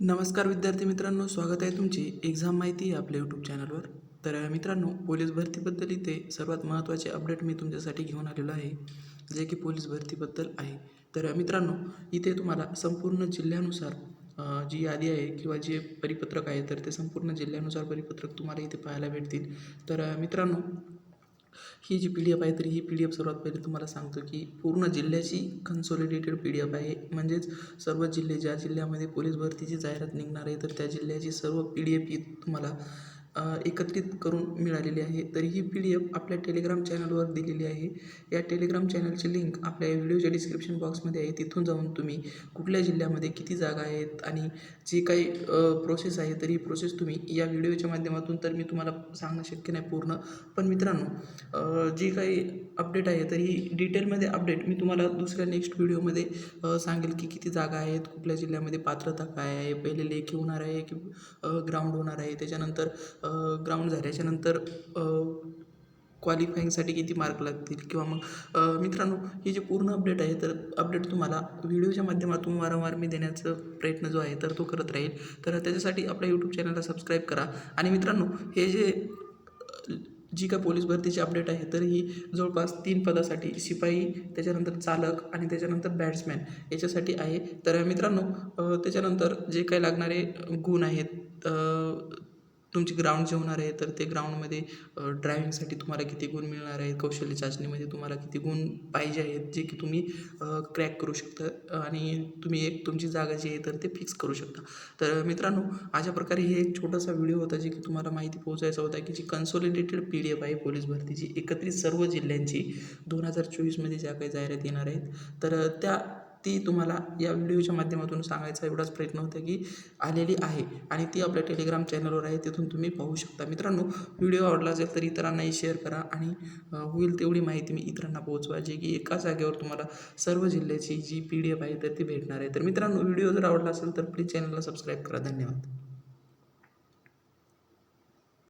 नमस्कार विद्यार्थी मित्रांनो स्वागत आहे तुमची एक्झाम माहिती आपल्या यूट्यूब चॅनलवर. तर मित्रांनो पोलीस भरतीबद्दल इथे सर्वात महत्त्वाचे अपडेट मी तुमच्यासाठी घेऊन आलेलो आहे जे की पोलीस भरतीबद्दल आहे. तर मित्रांनो इथे तुम्हाला संपूर्ण जिल्ह्यानुसार जी यादी आहे किंवा जे परिपत्रक आहे तर ते संपूर्ण जिल्ह्यानुसार परिपत्रक तुम्हाला इथे पाहायला भेटतील. तर मित्रांनो ही जी पी डी एफ आहे तर ही पी डी एफ सर्वात पहिले तुम्हाला सांगतो की पूर्ण जिल्ह्याची कन्सॉलिडेटेड पी डी एफ आहे. म्हणजेच सर्व जिल्हे ज्या जिल्ह्यामध्ये पोलीस भरतीची जाहिरात निघणार आहे तर त्या जिल्ह्याची सर्व पी डी एफ ही तुम्हाला एकत्रित करून मिळालेली आहे. तर ही पी डी एफ आपल्या टेलिग्राम चॅनलवर दिलेली आहे. या टेलिग्राम चॅनलची लिंक आपल्या व्हिडिओच्या डिस्क्रिप्शन बॉक्समध्ये आहे. तिथून जाऊन तुम्ही कुठल्या जिल्ह्यामध्ये किती जागा आहेत आणि जी काही प्रोसेस आहे तर ही प्रोसेस तुम्ही या व्हिडिओच्या माध्यमातून तर मी तुम्हाला सांगणं शक्य नाही पूर्ण. पण मित्रांनो जी काही अपडेट आहे तर ही डिटेलमध्ये अपडेट मी तुम्हाला दुसऱ्या नेक्स्ट व्हिडिओमध्ये सांगेल की किती जागा आहेत कुठल्या जिल्ह्यामध्ये पात्रता काय आहे पहिले लेखी होणार आहे की ग्राउंड होणार आहे. त्याच्यानंतर ग्राउंड झाल्याच्यानंतर क्वालिफाईंगसाठी किती मार्क लागतील? किंवा मग मित्रांनो ही जी पूर्ण अपडेट आहे तर अपडेट तुम्हाला व्हिडिओच्या माध्यमातून वारंवार मी देण्याचा प्रयत्न जो आहे तर तो करत राहील. तर त्याच्यासाठी आपल्या यूट्यूब चॅनलला सबस्क्राईब करा. आणि मित्रांनो हे जे जी काय पोलीस भरतीची अपडेट आहे तर ही जवळपास तीन पदासाठी शिपाई त्याच्यानंतर चालक आणि त्याच्यानंतर बॅट्समॅन याच्यासाठी आहे. तर मित्रांनो त्याच्यानंतर जे काही लागणारे गुण आहेत तुमची ग्राउंड जे होणार आहे तर ते ग्राउंडमध्ये ड्रायविंगसाठी तुम्हाला किती गुण मिळणार आहेत कौशल्य चाचणीमध्ये तुम्हाला किती गुण पाहिजे आहेत जे की तुम्ही क्रॅक करू शकता आणि तुम्ही एक तुमची जागा जी आहे तर ते फिक्स करू शकता. तर मित्रांनो अशा प्रकारे हे एक छोटासा व्हिडिओ होता जे की तुम्हाला माहिती पोहोचायचा होता की जी कन्सोलिडेटेड पी डी एफ आहे पोलीस भरतीची एकत्रित सर्व जिल्ह्यांची दोन हजार चोवीसमध्ये ज्या काही जाहिरात येणार आहेत तर त्या ती तुम्हाला या व्हिडिओच्या माध्यमातून सांगायचा एवढाच प्रयत्न होता की आलेली आहे. आणि ती आपल्या टेलिग्राम चॅनलवर आहे तिथून तुम्ही पाहू शकता. मित्रांनो व्हिडिओ आवडला असेल तर इतरांनाही शेअर करा आणि होईल तेवढी माहिती मी इतरांना पोहोचवा जे की एका जागेवर तुम्हाला सर्व जिल्ह्याची जी पी डी एफ आहे तर ती भेटणार आहे. तर मित्रांनो व्हिडिओ जर आवडला असेल तर प्लीज चॅनलला सबस्क्राईब करा. धन्यवाद.